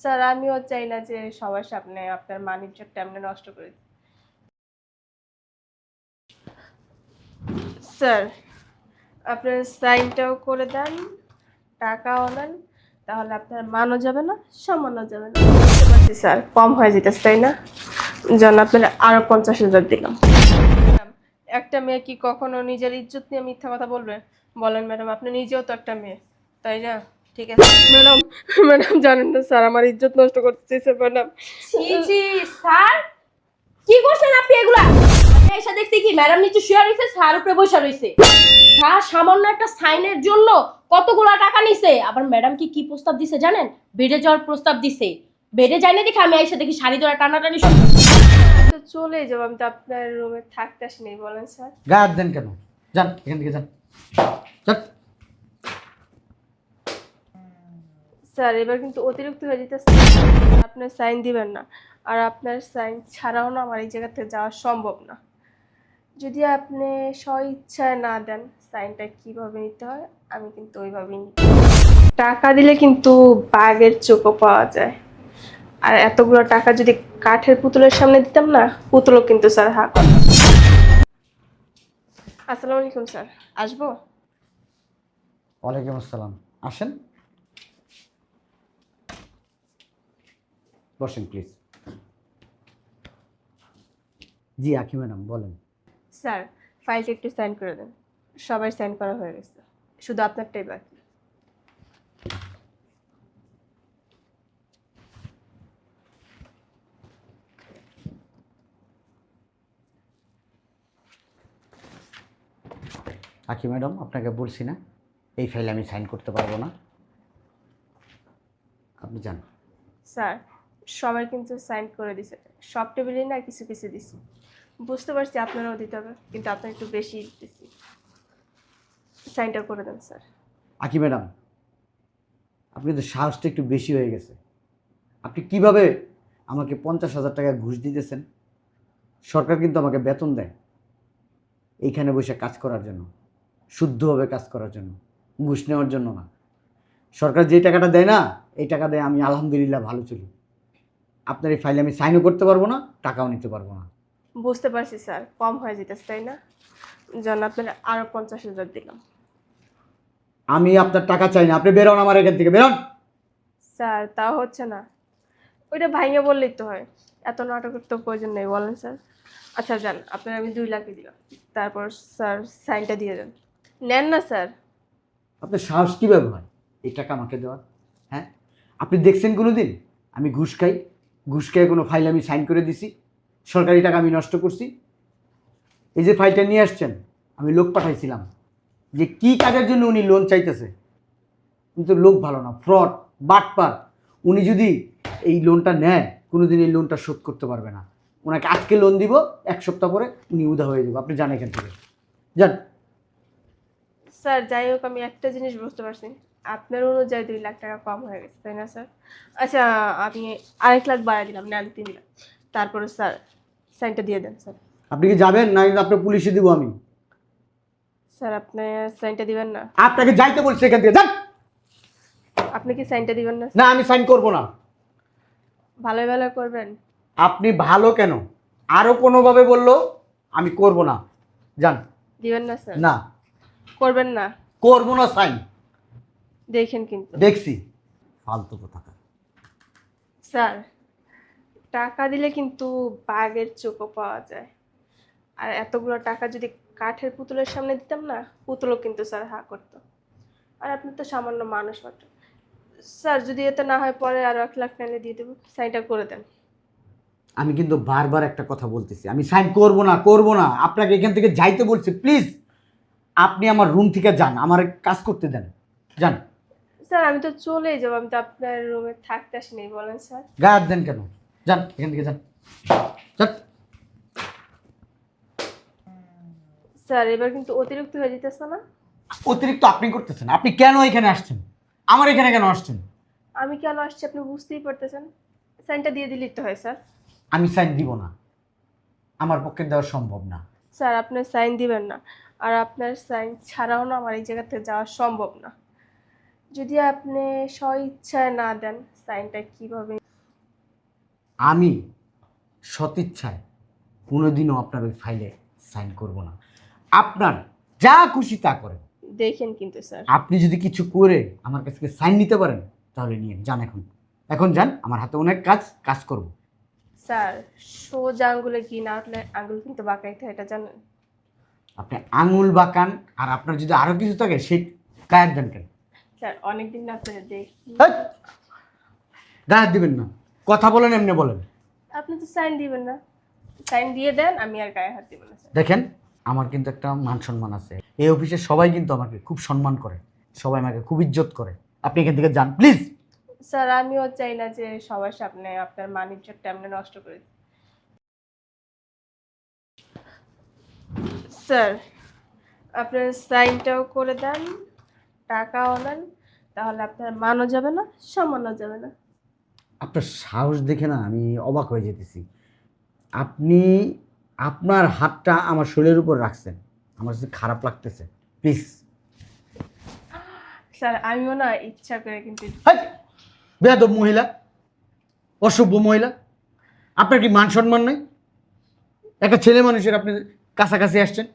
Sir, আমিও চাই না যে সবার সামনে আপনার মানিজ্যটা এমনি নষ্ট করে দিই। স্যার, আপনার সাইনটাও করে দেন, টাকাও নেন, তাহলে আপনার মানও যাবে না, সম্মানও যাবে না। বুঝতে পারছি স্যার, কম হয়ে যেতেছে, তাই না? যেন আপনার আরও পঞ্চাশ হাজার দিলাম। একটা মেয়ে কি কখনো নিজের ইজ্জত নিয়ে মিথ্যা কথা বলবে? বলেন ম্যাডাম, আপনি নিজেও তো একটা মেয়ে, তাই না? ঠিক আছে। ম্যাডাম ম্যাডাম জানেন না স্যার আমার ইজ্জত নষ্ট করতে চাইছে ম্যাডাম। স্যার। কি করছেন আপনি এগুলা? এসে দেখছি কি ম্যাডাম নিচে শুয়ে রয়েছে স্যার উপরে বসে রয়েছে। স্যার সামান্য একটা সাইনের জন্য কতগুলা টাকা নিছে। আবার ম্যাডাম কি কি প্রস্তাব দিছে জানেন? বেডে যাওয়ার প্রস্তাব দিছে। বেডে যাই না দেখে আমি এসে দেখি শাড়ি ধরা টানাটানি শুরু তো চলে যাব আমি তো আপনার রুমে থাকতে আসিনি বলেন স্যার। গায়ে দেন কেন? যান এখান থেকে যান। যান। স্যার, এবার কিন্তু অতিরিক্ত হয়ে যেতেছে। আপনার সাইন দিবেন না। আর আপনার সাইন ছাড়াও না আমার এই জায়গা থেকে যাওয়া সম্ভব না। যদি আপনি স্ব ইচ্ছায় না দেন, সাইনটা কীভাবে নিতে হয়, আমি কিন্তু ওইভাবেই নিই টাকা দিলে কিন্তু বাঘের চোখও পাওয়া যায়। আর এতগুলো টাকা যদি কাঠের পুতুলের সামনে দিতাম না, পুতুলও কিন্তু স্যার হা। আসসালামু আলাইকুম স্যার। আসব? ওয়ালাইকুম আসসালাম। আসেন। বসেন প্লিজ জি আখি ম্যাডাম বলেন। স্যার ফাইলটা একটু সাইন করে দেন। সবাই সাইন করা হয়ে গেছে। শুধু আপনারটাই বাকি। আখি ম্যাডাম আপনাকে বলছি না এই ফাইলে আমি সাইন করতে পারব না। আপনি যান। স্যার সবাই কিন্তু সাইন করে দিছে। সব টেবিলে না কিছু কিছু দিছি। বুঝতে পারছি আপনারাও দিতে হবে, কিন্তু আপনার একটু বেশি দিছি। সাইনটা করে দেন স্যার আকি ম্যাডাম, আপনি তো সাহসটা একটু বেশি হয়ে গেছে। আপনি কীভাবে আমাকে পঞ্চাশ হাজার টাকা ঘুষ দিতেছেন? সরকার কিন্তু আমাকে বেতন দেয় এইখানে বসে কাজ করার জন্য, শুদ্ধভাবে কাজ করার জন্য, ঘুষ নেওয়ার জন্য না। সরকার যে টাকাটা দেয় না, এই টাকা দেয় আমি আলহামদুলিল্লাহ ভালো চলি। আপনার এই ফাইলে আমি সাইনও করতে পারব না টাকাও নিতে পারব না। বুঝতে পারছি স্যার কম হয়ে যেতেছে তাই না? যেন আপনার আরও পঞ্চাশ হাজার দিলাম। আমি আপনার টাকা চাই না আপনি বেরোন আমার এখান থেকে বেরোন স্যার তাও হচ্ছে না। ওইটা ভাইঙে বললেই তো হয়। এত নাটকের তো প্রয়োজন নেই বলেন স্যার। আচ্ছা যান আপনার আমি দুই লাখই দিলাম। তারপর স্যার সাইনটা দিয়ে দেন। নেন না স্যার। আপনার সাহস কীভাবে হয়? এই টাকা আমাকে দেওয়ার হ্যাঁ? আপনি দেখছেন কোনো দিন আমি ঘুষ খাই ঘুষ কোনো ফাইল আমি সাইন করে দিছি, সরকারি টাকা আমি নষ্ট করছি। এই যে ফাইলটা নিয়ে আসছেন, আমি লোক পাঠাইছিলাম যে কি কাজের জন্য উনি লোন চাইতেছে। কিন্তু লোক ভালো না ফ্রড বাটপার। উনি যদি এই লোনটা নেয় কোনো দিন এই লোনটা শোধ করতে পারবে না। ওনাকে আজকে লোন দিব, এক সপ্তাহ পরে উনি উদা হয়ে যাব। আপনি জানেন এখান থেকে। যান। স্যার, যাই হোক, আমি একটা জিনিস বুঝতে পারছি। আপনার অনুযায়ী দুই লাখ টাকা কম হয়ে গেছে তাই না স্যার? আচ্ছা আমি আরেক লাখ বাড়াই দিলাম নেন তিন লাখ। তারপরে স্যার সাইনটা দিয়ে দেন স্যার। আপনি কি যাবেন না আপনার পুলিশে দিব আমি? স্যার আপনি সাইনটা দিবেন না। আপনাকে যাইতে বলছি এখান থেকে যান! আপনি কি সাইনটা দিবেন না না আমি সাইন করব না। ভালো ভালো করবেন। আপনি ভালো কেন? আরও কোনোভাবে বলল আমি করব না। যান। দিবেন না স্যার? না। করবেন না। করব না সাইন। দেখেন কিন্তু। দেখছি। ফালতু কথা স্যার টাকা দিলে কিন্তু বাঘের চোখও পাওয়া যায়। আর এতগুলো টাকা যদি কাঠের পুতুলের সামনে দিতাম না পুতুলও কিন্তু স্যার হা করতো। আর আপনি তো সামান্য মানুষ মাত্র। স্যার যদি এতে না হয় পরে আরও এক লাখ নাইলে দিয়ে দেবো। সাইনটা করে দেন। আমি কিন্তু বারবার একটা কথা বলতেছি। আমি সাইন করব না করব না। আপনাকে এখান থেকে যাইতে বলছি। প্লিজ আপনি আমার রুম থেকে যান। আমার কাজ করতে দেন। যান। স্যার আমি তো চলেই যাব। আমি তো আপনার রুমে থাকতে আসিনি বলেন স্যার। গায়ে দেন কেন? যান এখান থেকে যান। যান। স্যার এবার কিন্তু অতিরিক্ত হয়ে যেতেছে না? অতিরিক্ত আপনি করতেছেন। আপনি কেন এখানে আসছেন? আমার এখানে কেন আসছেন? আমি কেন আসছি আপনি বুঝতেই পারতেছেন? সাইনটা দিয়ে দিলেই তো হয় স্যার। আমি সাইন দিব না। আমার পক্ষে দেওয়া সম্ভব না। স্যার আপনার সাইন দিবেন না। আর আপনার সাইন ছাড়াও না আমার এই জায়গা থেকে যাওয়া সম্ভব না। যদি আপনি স্ব ইচ্ছায় না দেন সাইনটা কীভাবে? আমি সদিচ্ছায় কোনোদিনও আপনার ওই ফাইলে সাইন করব না। আপনার যা খুশি তা করেন। দেখেন কিন্তু স্যার। আপনি যদি কিছু করে আমার কাছ থেকে সাইন নিতে পারেন তাহলে নিয়ে যান এখন। এখন যান আমার হাতে অনেক কাজ কাজ করব। স্যার সোজা আঙ্গুলে কি না উঠলে আঙ্গুল কিন্তু বাঁকাইতে হয় এটা জানেন? আপনি আঙুল বাঁকান আর আপনার যদি আরও কিছু থাকে সেই গায়ের দেন কেন? স্যার অনেকদিন আপনাদের দেখি হেৎ! গায়ের দিবেন না। কথা বলেন এমনি বলেন। আপনি তো সাইন দিবেন না। সাইন দিয়ে দেন আমি আর গায়ে হাত দিব না স্যার। দেখেন আমার কিন্তু একটা মান সম্মান আছে। এই অফিসে সবাই কিন্তু আমাকে খুব সম্মান করে। সবাই আমাকে খুব ইজ্জত করে। আপনি এখান থেকে যান প্লিজ। স্যার আমিও চাই না যে সবার সামনে আপনার মানিজ্যটা এমনি নষ্ট করে দিই। স্যার আপনার সাইনটাও করে দেন। টাকাও নেন তাহলে আপনার মানও যাবে না সম্মানও যাবে না। আপনার সাহস দেখে না আমি অবাক হয়ে যেতেছি। আপনি আপনার হাতটা আমার শরীরের উপর রাখছেন আমার কাছে খারাপ লাগতেছে প্লিজ। স্যার আমিও না ইচ্ছা করে কিন্তু বেয়াদব মহিলা অসভ্য মহিলা আপনার কি মান সম্মান নাই? একটা ছেলে মানুষের আপনি কাছাকাছি আসছেন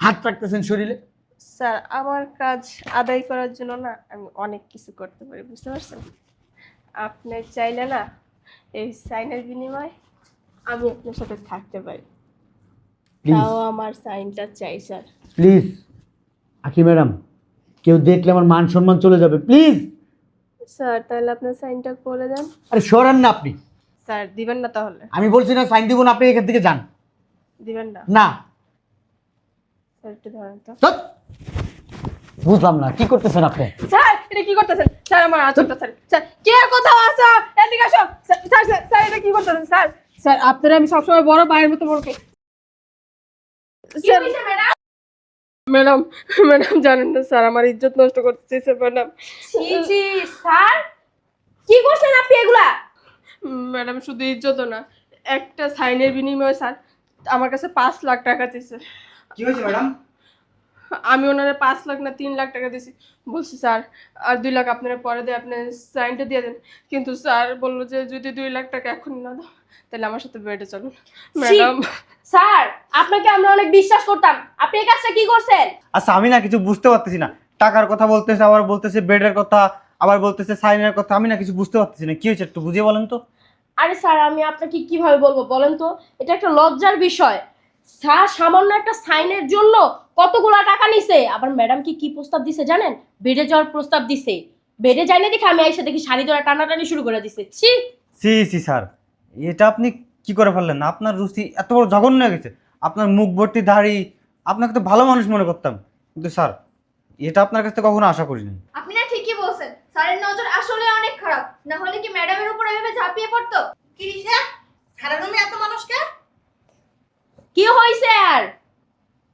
হাত রাখতেছেন শরীরে। স্যার আমার কাজ আদায় করার জন্য না আমি অনেক কিছু করতে পারি বুঝতে পারছেন? আপনি চাইলে না এই সাইনের বিনিময়ে আমি আপনার সাথে থাকতে পারি। প্লিজ তাও আমার সাইনটা চাই স্যার। প্লিজ আকি ম্যাডাম কেউ দেখলে আমার মান সম্মান চলে যাবে প্লিজ স্যার তাহলে আপনার সাইনটা করে দেন। আরে সরান না আপনি। স্যার দিবেন না তাহলে। আমি বলছি না সাইন দিব না আপনি এখান থেকে যান। দিবেন না। না। স্যার একটু ধরেন তো। ধ্যাৎ। বুঝলাম না কি করতেছেন আপনি? স্যার এটা কি করতেছেন? স্যার আমার আচরটা স্যার স্যার কে কোথাও আসো এদিকে আসো। স্যার স্যার এটা কি করতেছেন? স্যার স্যার আপনারা আমি সবসময় বড় ভাইয়ের মতো বড় স্যার ম্যাডাম? ম্যাডাম ম্যাডাম জানেন না স্যার আমার ইজ্জত নষ্ট করতেছে স্যার ম্যাডাম। স্যার কি করছেন আপনি এগুলা? ম্যাডাম শুধু ইজ্জত না একটা সাইনের বিনিময়ে স্যার আমার কাছে পাঁচ লাখ টাকা দিয়েছে কি হয়েছে ম্যাডাম? আমি ওনারা পাঁচ লাখ না তিন লাখ টাকা দিয়েছি বলছি স্যার আর দুই লাখ আপনারা পরে দিয়ে আপনি সাইনটা দিয়ে দেন। কিন্তু স্যার বলল যে যদি দুই লাখ টাকা এখন না দাও তাহলে আমার সাথে বেডে চলুন ম্যাডাম। স্যার আপনাকে আমরা অনেক বিশ্বাস করতাম। আপনি এই কাজটা কি করছেন? আচ্ছা আমি না কিছু বুঝতে পারতেছি না। টাকার কথা বলতেছে আবার বলতেছে বেডের কথা আবার বলতেছে সাইনের কথা। আমি না কিছু বুঝতে পারতেছি না কি হয়েছে একটু বুঝিয়ে বলেন তো। আরে স্যার আমি আপনাকে কীভাবে বলব বলেন তো? এটা একটা লজ্জার বিষয়। সামান্য একটা সাইনের জন্য কতগুলা টাকা নিছে? আবার ম্যাডাম কি কি প্রস্তাব দিছে জানেন? বেডে যাওয়ার প্রস্তাব দিছে। বেডে যায় না দেখে আমি এসে দেখি শাড়ি ধরা টানাটানি শুরু করে দিছে। ছি! সি সি স্যার। এটা আপনি কি করে ফেললেন? আপনার রুচি এত বড় জঘন্য হয়ে গেছে। আপনার মুখ ভর্তি দাড়ি আপনাকে তো ভালো মানুষ মনে করতাম। কিন্তু স্যার এটা আপনার কাছ থেকে কখনো আশা করিনি। আপনি না ঠিকই বলছেন। স্যারের নজর আসলে অনেক খারাপ। না হলে কি ম্যাডামের উপর এভাবে ঝাঁপিয়ে পড়তো? কি রিসা সারা রুমে এত মানুষকে? কি হয়েছে আর?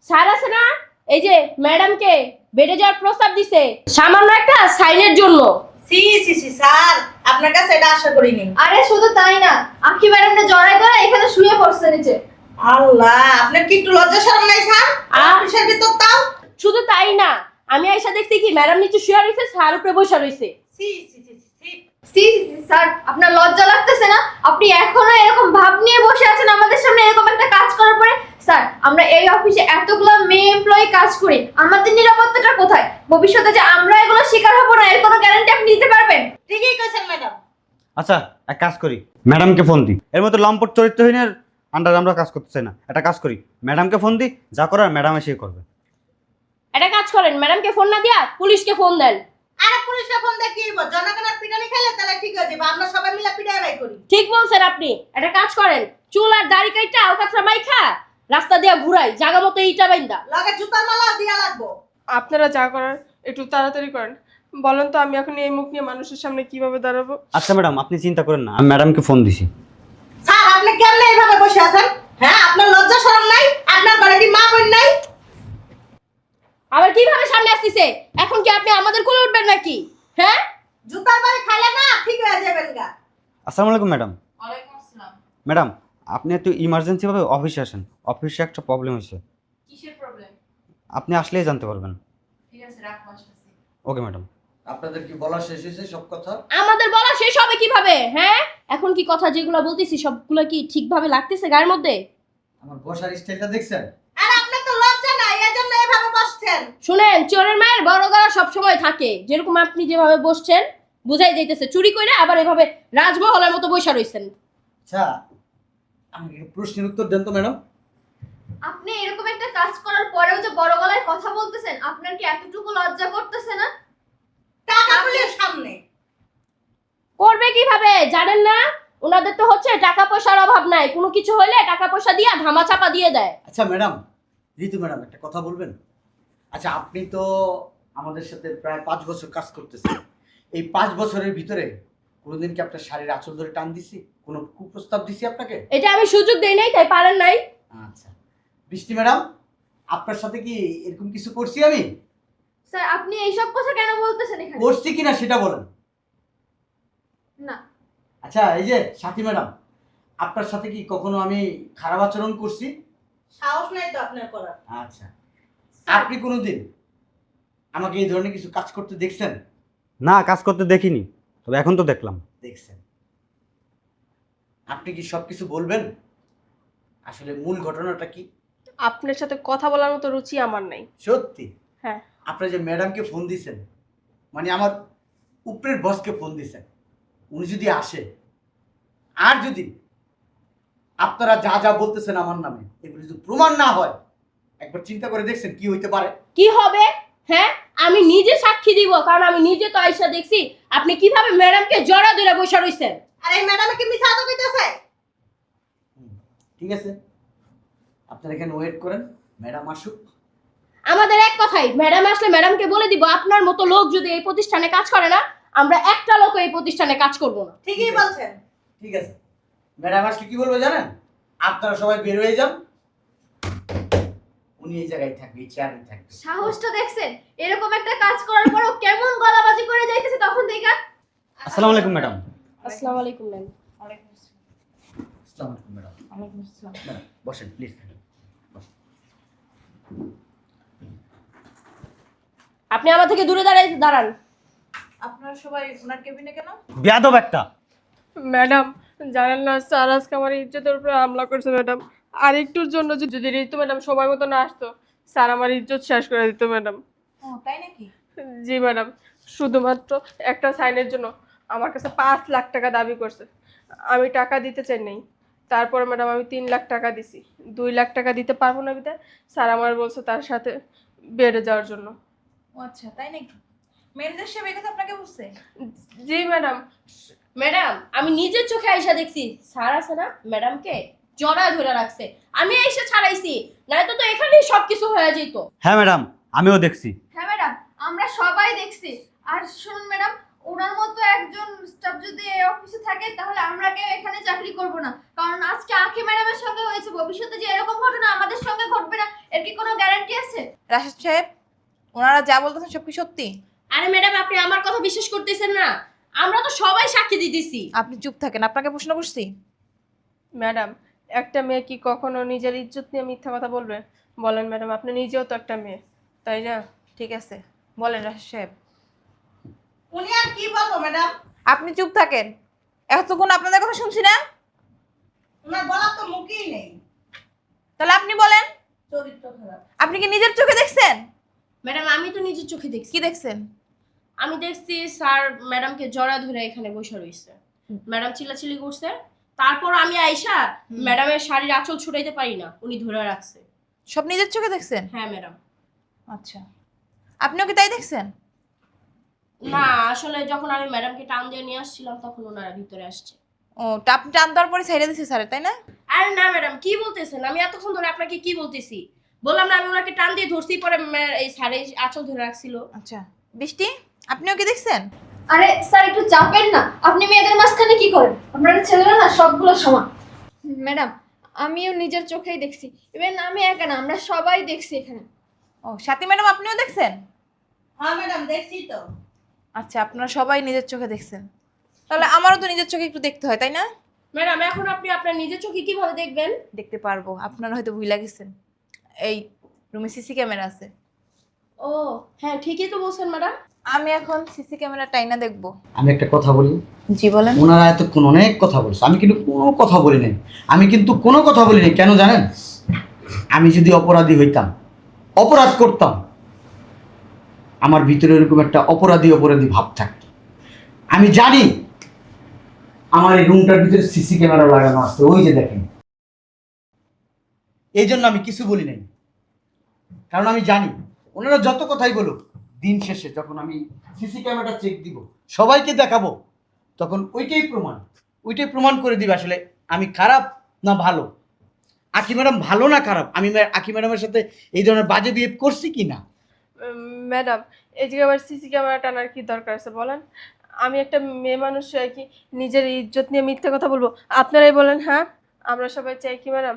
স্যার আছে না? এই যে ম্যাডামকে বেডে যাওয়ার প্রস্তাব দিছে। সামান্য একটা সাইনের জন্য। সি সি সি স্যার আপনার কাছে এটা আশা করিনি। আরে শুধু তাই না আখি ম্যাডামটা জড়াই ধরে এখানে শুয়ে পড়ছে নিচে। আল্লাহ আপনার কি একটু লজ্জা শরম নাই স্যার? আ- অফিসের ভিতর তাও? শুধু তাই না আমি আইসা দেখছি কি ম্যাডাম নিচে শুয়ে রয়েছে স্যার উপরে বসে রয়েছে সি সি সি সি স্যার আপনার লজ্জা লাগতেছে না? আপনি এখনও এরকম ভাব নিয়ে বসে আছেন আমাদের সামনে এরকম একটা কাজ করার পরে? স্যার আমরা এই অফিসে এতগুলো মেয়ে এমপ্লয়ি কাজ করি আমাদের নিরাপত্তাটা কোথায়? ভবিষ্যতে যে আমরা এগুলো শিকার হব না এর কোনো গ্যারান্টি আপনি দিতে পারবেন? ঠিকই কইছেন ম্যাডাম। আচ্ছা এক কাজ করি। ম্যাডামকে ফোন দিই। এর মতো লম্পট চরিত্রহীনের আন্ডার আমরা কাজ করতে চাই না। একটা কাজ করি। ম্যাডামকে ফোন দিই যা করার ম্যাডাম এসে করবে। একটা কাজ করেন ম্যাডামকে ফোন না দিয়া পুলিশকে ফোন দেন। আরে পুলিশকে ফোন দিয়ে কি হইব জনগণের পিটানি খেলে তাহলে ঠিক হয়ে যাবে আমরা সবাই মিলে পিটাই বাই করি। ঠিক বলছেন আপনি। একটা কাজ করেন চুল আর দাড়ি কাইটা আলকাতরা মাইখা রাস্তা দিয়া ঘুরাই জাগা মতো ইটা বাইন্দা। লগে জুতার মালা দিয়া লাগবো। আপনারা যা করার একটু তাড়াতাড়ি করেন। বলেন তো আমি এখন এই মুখ নিয়ে মানুষের সামনে কীভাবে দাঁড়াবো? আচ্ছা ম্যাডাম আপনি চিন্তা করেন না আমি ম্যাডামকে ফোন দিছি। স্যার আপনি কেমনে এইভাবে বসে আছেন? হ্যাঁ আপনার লজ্জা শরম নাই? আপনার ঘরে কি মা বোন নাই? আবার কীভাবে সামনে আসতেছে? এখন কি আপনি আমাদের কোলে উঠবেন নাকি? হ্যাঁ? জুতার বাড়ি খাইলে না ঠিক হয়ে যাবেন গা। আসসালামু আলাইকুম ম্যাডাম। ম্যাডাম আপনি একটু ইমার্জেন্সিভাবে অফিসে আসেন। অফিসে একটা প্রবলেম হয়েছে। কিসের প্রবলেম আপনি আসলেই জানতে পারবেন। ঠিক আছে রাখো ওকে ম্যাডাম। আপনাদের কি বলা শেষ হয়েছে সব কথা? আমাদের বলা শেষ হবে কীভাবে হ্যাঁ? এখন কি কথা যেগুলো বলতেছি সবগুলো কি ঠিকভাবে লাগতেছে গায়ের মধ্যে? আমার বসার স্টাইলটা দেখছেন? আর আপনার তো লজ্জা নাই এই জন্য এভাবে বসছেন শুনেন চোরের মায়ের বড় গলা সবসময় থাকে। যেরকম আপনি যেভাবে বসছেন বুঝাই যাইতেছে। চুরি করে আবার এভাবে রাজমহলের মতো বসে রইছেন। আচ্ছা আমাকে প্রশ্নের উত্তর দেন তো ম্যাডাম। আপনি এরকম একটা কাজ করার পরেও যে বড় গলায় কথা বলতেছেন আপনার কি এতটুকু লজ্জা করতেছে না? টাকা গুলির সামনে। করবে কীভাবে? জানেন না? ওনাদের তো হচ্ছে টাকা পয়সার অভাব নাই। কোনো কিছু হলে টাকা পয়সা দিয়ে ধামা চাপা দিয়ে দেয়। আচ্ছা ম্যাডাম ঋতু ম্যাডাম একটা কথা বলবেন? আচ্ছা আপনি তো আমাদের সাথে প্রায় পাঁচ বছর কাজ করতেছেন। এই পাঁচ বছরের ভিতরে কোনোদিন কি আপনার শাড়ির আঁচল ধরে টান দিছি? কোনো কুপ্রস্তাব দিছি আপনাকে? এটা আমি সুযোগ দেই নাই তাই পারেন নাই। আচ্ছা। বৃষ্টি ম্যাডাম আপনার সাথে কি এরকম কিছু করছি আমি? স্যার আপনি এইসব কথা কেন বলতেছেন এখানে? করছি কিনা সেটা বলেন। না। আচ্ছা এই যে সাথী ম্যাডাম আপনার সাথে কি কখনো আমি খারাপ আচরণ করছি? সাহস নাই তো আপনার করার। আচ্ছা। আপনি কোনোদিন আমাকে এই ধরনের কিছু কাজ করতে দেখছেন? না কাজ করতে দেখিনি। তবে এখন তো দেখলাম। দেখছেন। আপনি কি সব কিছু বলবেন? আসলে মূল ঘটনাটা কি? আপনার সাথে কথা বলার মতো রুচি আমার নাই। সত্যি? হ্যাঁ। আপনি যে ম্যাডামকে ফোন দিছেন মানে আমার উপরের বসকে ফোন দিছেন উনি যদি আসে আর যদি আপনারা যা যা বলতেছেন আমার নামে এগুলো যদি প্রমাণ না হয় একবার চিন্তা করে দেখছেন কি হইতে পারে? কি হবে? হ্যাঁ? আমি নিজে সাক্ষী দিব কারণ আমি নিজে তো আইসা দেখছি আপনি কীভাবে ম্যাডামকে জড়া ধরে বসে রইছেন? আর এই ম্যাডামে কি মিছা তো কইতাছে? ঠিক আছে। আপনারা এখানে ওয়েট করেন ম্যাডাম আসুক। আমাদের এক কথাই ম্যাডাম আসলে ম্যাডামকে বলে দিব আপনার মতো লোক যদি এই প্রতিষ্ঠানে কাজ করে না আমরা একটা লোক এই প্রতিষ্ঠানে কাজ করব না। ঠিকই বলছেন। ঠিক আছে। ম্যাডাম আসলে কি বলব জানেন? আপনারা সবাই বের হয়ে যান উনি এই জায়গায় থাকবে এই চেয়ারে থাকবে। সাহসটা দেখছেন? এরকম একটা কাজ করার পরেও কেমন গলাবাজি করে যাইতেছে তখন থেকে আসসালামু আলাইকুম ম্যাডাম। আসসালামু আলাইকুম ম্যাম। আসসালামু আলাইকুম ম্যাডাম। ম্যাডাম বসেন প্লিজ আপনি আমার থেকে দূরে দাঁড়াই দাঁড়ান। আপনারা সবাই ওনার কেবিনে কেন? বেয়াদব একটা। ম্যাডাম জানেন না স্যার আজকে আমার ইজ্জতের উপরে হামলা করছে ম্যাডাম। আর একটুর জন্য যদি যদি ঋতু ম্যাডাম সময় মতো না আসতো স্যার আমার ইজ্জত শেষ করে দিত ম্যাডাম। ও তাই নাকি? জি ম্যাডাম শুধুমাত্র একটা সাইনের জন্য আমার কাছে পাঁচ লাখ টাকা দাবি করছে। আমি টাকা দিতে চাই নাই। তারপরে ম্যাডাম আমি তিন লাখ টাকা দিছি। দুই লাখ টাকা দিতে পারব না বিদায় স্যার আমার বলছে তার সাথে বেড়ে যাওয়ার জন্য। ও আচ্ছা তাই নাকি? ম্যানেজার সাহেব কথা আপনাকে বুঝছে জি ম্যাডাম। ম্যাডাম আমি নিজের চোখে আইসা দেখছি। স্যার আছে না ম্যাডামকে? জড়া ধরে রাখছে। আমি এসে ছাড়াইছি নয়তো তো এখানেই সবকিছু হয়ে যেত। হ্যাঁ ম্যাডাম আমিও দেখছি। হ্যাঁ ম্যাডাম আমরা সবাই দেখছি। আর শুনুন ম্যাডাম ওনার মতো একজন স্টাফ যদি এই অফিসে থাকে তাহলে আমরা কেউ এখানে চাকরি করব না। কারণ আজকে আঁখি ম্যাডামের সঙ্গে হয়েছে। ভবিষ্যতে যে এরকম ঘটনা আমাদের সঙ্গে ঘটবে না এর কি কোনো গ্যারান্টি আছে? রাশেদ সাহেব ওনারা যা বলতেছেন সব কি সত্যি? আরে ম্যাডাম আপনি আমার কথা বিশ্বাস করতেছেন না। আমরা তো সবাই সাক্ষী দিতেছি। আপনি চুপ থাকেন আপনাকে প্রশ্ন করছি। ম্যাডাম একটা মেয়ে কি কখনো নিজের ইজ্জত নিয়ে মিথ্যা কথা বলবে? বলেন ম্যাডাম আপনি নিজেও তো একটা মেয়ে। তাই না? ঠিক আছে। বলেন রাশেদ সাহেব। উনি আর কি বলব ম্যাডাম? আপনি চুপ থাকেন। এতক্ষণ আপনাদের কথা শুনছি না? ওনার বলার তো মুখই নেই। তাহলে আপনি বলেন। চরিত্র খারাপ। আপনি কি নিজের চোখে দেখছেন? ম্যাডাম আমি তো নিজের চোখে দেখছি। কি দেখছেন? আমি দেখছি স্যার ম্যাডামকে জড়া ধরে এখানে বসে রয়েছে। ম্যাডাম চিল্লাচিল্লি করছে। তারপর আমি আইসা ম্যাডামের শাড়ির আঁচল ছুটাইতে পারি না উনি ধরে রাখছে। সব নিজের চোখে দেখছেন? হ্যাঁ ম্যাডাম। আচ্ছা। আপনিও কি তাই দেখছেন? না আসলে যখন আমি ম্যাডামকে টান দিয়ে নিয়ে আসছিলাম তখন ওনারা ভিতরে আসছে। ও তা আপনি টান দেওয়ার পরে ছেড়ে দিচ্ছে স্যার তাই না? আরে না ম্যাডাম কি বলতেছেন? আমি এতক্ষণ ধরে আপনাকে কি বলতেছি? বললাম না আমি ওনাকে টান দিয়ে ধরছি পরে এই স্যারে আঁচল ধরে রাখছিল। আচ্ছা। বৃষ্টি আপনিও কি দেখছেন? আরে স্যার একটু চাপেন না। আপনি মেয়েদের মাঝখানে কি করেন? আপনারা ছেলেরা না সবগুলো সমান। ম্যাডাম আমিও নিজের চোখেই দেখছি। ইভেন আমি একা না আমরা সবাই দেখছি এখানে। ও সাথী ম্যাডাম আপনিও দেখছেন? হ্যাঁ ম্যাডাম দেখছি তো। আচ্ছা আপনারা সবাই নিজের চোখে দেখছেন। তাহলে আমারও তো নিজের চোখে একটু দেখতে হয় তাই না? ম্যাডাম এখন আপনি আপনার নিজের চোখে কীভাবে দেখবেন? দেখতে পারব আপনারা হয়তো ভুলে গেছেন। এই রুমে সিসি ক্যামেরা আছে। ও হ্যাঁ ঠিকই তো বলছেন ম্যাডাম। আমি এখন সিসি ক্যামেরা টাইনা দেখব। আমি একটা কথা বলি। জি বলেন। ওনারা এতক্ষণ অনেক কথা বলছে। আমি কিন্তু কোনো কথা বলি নাই। আমি কিন্তু কোনো কথা বলি নাই। কেন জানেন? আমি যদি অপরাধী হইতাম অপরাধ করতাম আমার ভিতরে এরকম একটা অপরাধী অপরাধী ভাব থাকতো। আমি জানি আমার এই রুমটার ভিতরে সিসি ক্যামেরা লাগানো আছে। ওই যে দেখেন। এই জন্য আমি কিছু বলি নাই। কারণ আমি জানি ওনারা যত কথাই বলুক দিন শেষে যখন আমি সিসি ক্যামেরাটা চেক দিব, সবাইকে দেখাবো, তখন ওইটাই প্রমাণ। ওইটাই প্রমাণ করে দিবে আসলে আমি খারাপ না ভালো। আকি ম্যাডাম ভালো না খারাপ? আমি আকি ম্যাডামের সাথে এই ধরনের বাজে বিহেভ করছি কি না? ম্যাডাম যে আবার সিসি ক্যামেরা টানার কি দরকার আছে বলেন? আমি একটা মেয়ে মানুষ হয়ে কি নিজের ইজ্জত নিয়ে মিথ্যে কথা বলব? আপনারাই বলেন হ্যাঁ? আমরা সবাই চাই কি ম্যাডাম?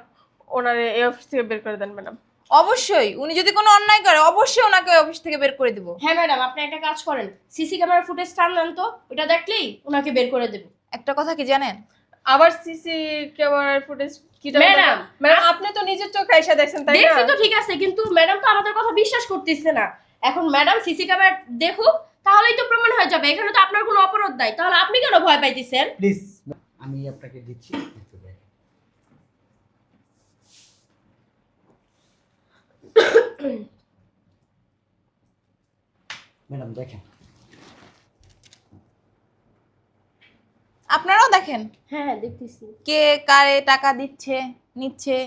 ওনারে এই অফিস থেকে বের করে দেন, ম্যাডাম। অবশ্যই উনি যদি কোনো অন্যায় করে অবশ্যই ওনাকে অফিস থেকে বের করে দেবো। হ্যাঁ ম্যাডাম আপনি একটা কাজ করেন। সিসি ক্যামেরা ফুটেজ টানলেন তো ওটা দেখলেই ওনাকে বের করে দেবো। একটা কথা কি জানেন? আবার সিসি ক্যামেরার ফুটেজ কি ম্যাডাম, ম্যাডাম আপনি তো নিজের চোখে এসে দেখছেন তাই না? দেখছি তো ঠিক আছে কিন্তু ম্যাডাম তো আমাদের কথা বিশ্বাস করতেছে না। এখন ম্যাডাম সিসি ক্যামেরা দেখুক তাহলেই তো প্রমাণ হয়ে যাবে। এখানে তো আপনার কোনো অপরাধ নাই। তাহলে আপনি কেন ভয় পাইতেছেন? প্লিজ আমি আপনাকে দিচ্ছি একটু দেখেন। ম্যাডাম দেখেন। আপনারাও দেখেন? হ্যাঁ হ্যাঁ দেখতেছি। কে কারে টাকা দিচ্ছে নিচ্ছে?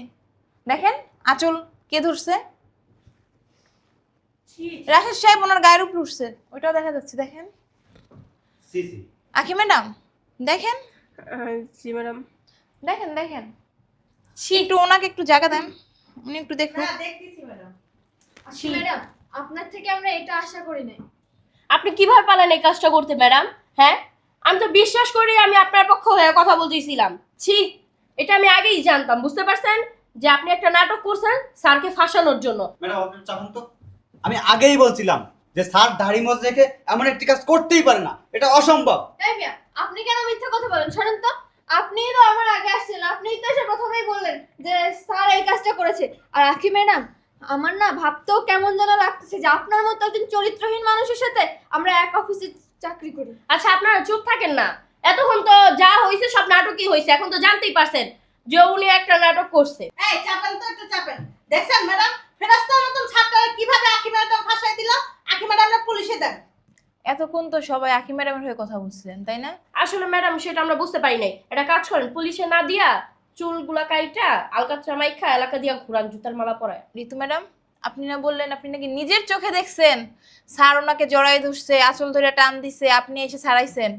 দেখেন আঁচল কে ধরছে? রাশেদ সাহেব ওনার গায়ের উপর উঠছে ওইটাও দেখা যাচ্ছে দেখেন। আখি ম্যাডাম দেখেন। জি ম্যাডাম। দেখেন দেখেন। একটু ওনাকে একটু জায়গা দেন উনি একটু দেখুন। হ্যাঁ দেখতেছি ম্যাডাম। ম্যাডাম আপনার থেকে আমরা এটা আশা করি নাই। আপনি কীভাবে পারেন এই কাজটা করতে ম্যাডাম? হ্যাঁ? আমি তো বিশ্বাস করি আমি আপনার পক্ষ হয়ে কথা বলতেছিলাম। ছি এটা আমি আগেই জানতাম বুঝতে পারছেন? যে আপনি একটা নাটক করছেন স্যারকে ফাঁসানোর জন্য। ম্যাডাম আপনি চাপেন তো। আমি আগেই বলছিলাম যে স্যার দাড়ি মজ রেখে এমন একটি কাজ করতেই পারে না। এটা অসম্ভব। তাই মিয়া আপনি কেন মিথ্যা কথা বলেন? শোনেন তো আপনিই তো আমার আগে আসছেন আপনিই তো এসে প্রথমেই বললেন যে স্যার এই কাজটা করেছে। আর আখি ম্যাডাম আমার না ভাবতেও কেমন যেন লাগতেছে যে আপনার মতো একজন চরিত্রহীন মানুষের সাথে আমরা এক অফিসে চাকরি করি। আচ্ছা আপনারা চুপ থাকেন না। এতক্ষণ তো যা হয়েছে সব নাটকই হয়েছে এখন তো জানতেই পারছেন যে উনি একটা নাটক করছে। এই চাপেন তো একটু চাপেন। দেখছেন ম্যাডাম ফেরাস্তার মতন ছাত্ররা কীভাবে আখি ম্যাডাম ফাঁসাই দিল? আখি ম্যাডামরা পুলিশে দেন। এতক্ষণ তো সবাই আখি ম্যাডামের হয়ে কথা বলছিলেন তাই না? আসলে ম্যাডাম সেটা আমরা বুঝতে পারি নাই। এটা কাজ করেন পুলিশে না দিয়া চুলগুলা কাইটা আলকাত্রা মাইখা এলাকা দিয়া ঘুরান জুতার মালা পরায়। ঋতু ম্যাডাম আপনি না বললেন আপনি নাকি নিজের চোখে দেখছেন? স্যার ওনাকে জড়াই ধরছে আঁচল ধরে টান দিছে আপনি এসে ছাড়াইছেন।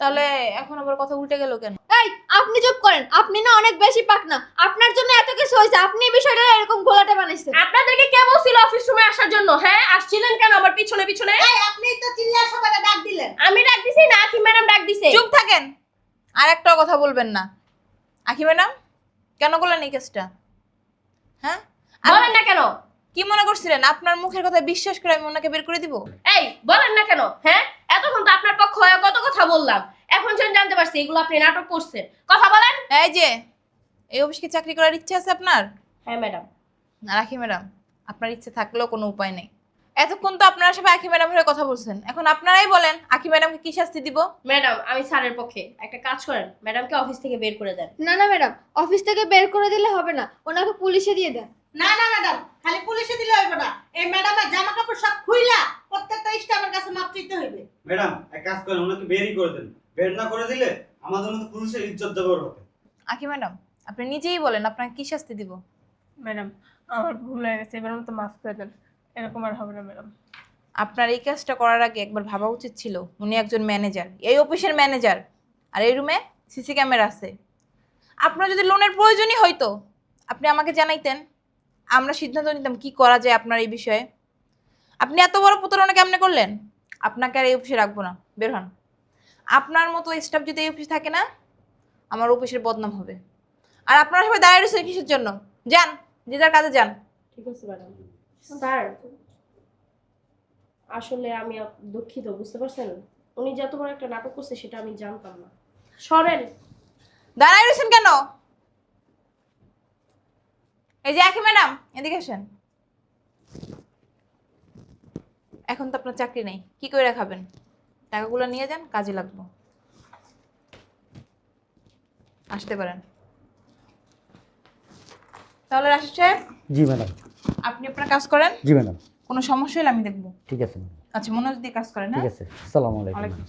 তাহলে এখন আবার কথা উল্টে গেল কেন? এই আপনি চুপ করেন। আপনি না অনেক বেশি পাক না আপনার জন্য এত কিছু হয়েছে আপনি এই বিষয়টা এরকম ঘোলাটে বানাইছেন। আপনাদেরকে কে বলছিল অফিস রুমে আসার জন্য? হ্যাঁ আসছিলেন কেন আমার পিছনে পিছনে? এই আপনি তো চিল্লা সবাই ডাক দিলেন। আমি ডাক দিছি না আখি ম্যাডাম ডাক দিছে। চুপ থাকেন। আর একটা কথা বলবেন না। আখি ম্যাডাম কেন করলেন এই কেসটা? হ্যাঁ? বলেন না কেন? কি মনে করছিলেন? আপনার মুখের কথা বিশ্বাস করে আমি ওনাকে বের করে দিব? এই বলেন না কেন? হ্যাঁ? এতক্ষণ তো আপনার পক্ষ হয়ে কত কথা বললাম। এখন যেন জানতে পারছি এগুলো আপনি নাটক করছেন। কথা বলেন। এই যে এই অফিসকে চাকরি করার ইচ্ছে আছে আপনার? হ্যাঁ ম্যাডাম। না রাখি ম্যাডাম আপনার ইচ্ছে থাকলেও কোনো উপায় নেই। এতক্ষণ তো আপনারা সবাই আখি ম্যাডাম হয়ে কথা বলছেন। এখন আপনারাই বলেন আখি ম্যাডামকে কি শাস্তি দিব? ম্যাডাম আমি স্যারের পক্ষে একটা কাজ করেন। ম্যাডামকে অফিস থেকে বের করে দেন। না না ম্যাডাম অফিস থেকে বের করে দিলে হবে না। ওনাকে পুলিশে দিয়ে দেন। না না ম্যাডাম খালি পুলিশে দিলে হইব না। এই ম্যাডামের জামা কাপড় সব খুইলা প্রত্যেকটা স্টাফের কাছে মাপ চাইতে হইবে। ম্যাডাম এক কাজ করেন ওনাকে বেরই করে দেন। বের না করে দিলে আমাদের মতো পুলিশের ইজ্জত দেবে ওর হাতে। আখি ম্যাডাম আপনি নিজেই বলেন আপনাকে কি শাস্তি দিব? ম্যাডাম আমার ভুল হয়ে গেছে এবার মতো মাফ করে দেন। এরকম আর হবে না ম্যাডাম। আপনার এই কাজটা করার আগে একবার ভাবা উচিত ছিল উনি একজন ম্যানেজার। এই অফিসের ম্যানেজার। আর এই রুমে সিসি ক্যামেরা আছে। আপনার যদি লোনের প্রয়োজনই হয়তো আপনি আমাকে জানাইতেন। আমরা সিদ্ধান্ত নিতাম কি করা যায় আপনার এই বিষয়ে। আপনি এত বড় প্রতারণা কেমনে করলেন? আপনাকে আর এই অফিসে রাখব না। বের হন। আপনার মতো স্টাফ যদি এই অফিসে থাকে না আমার অফিসের বদনাম হবে। আর আপনারা সবাই দাঁড়িয়ে রয়েছেন কিসের জন্য? যান যে যার কাজে যান। ঠিক আছে ম্যাডাম। স্যার আসলে আমি দুঃখিত বুঝতে পারছেন? উনি যত বড় একটা নাটক করছে সেটা আমি জানতাম না। সরেন। দাঁড়ায় রয়েছেন কেন? এই যে আখি ম্যাডাম এদিকে আসেন। এখন তো আপনার চাকরি নেই কি করে খাবেন? টাকাগুলো নিয়ে যান কাজে লাগবো। আসতে পারেন। তাহলে রাশিদ সাহেব? জি ম্যাডাম। আপনি আপনার কাজ করেন? জি ম্যাডাম। কোনো সমস্যা হলে আমি দেখব। ঠিক আছে ম্যাডাম। আচ্ছা মনোজ দিয়ে কাজ করেন ঠিক আছে। আসসালামু আলাইকুম।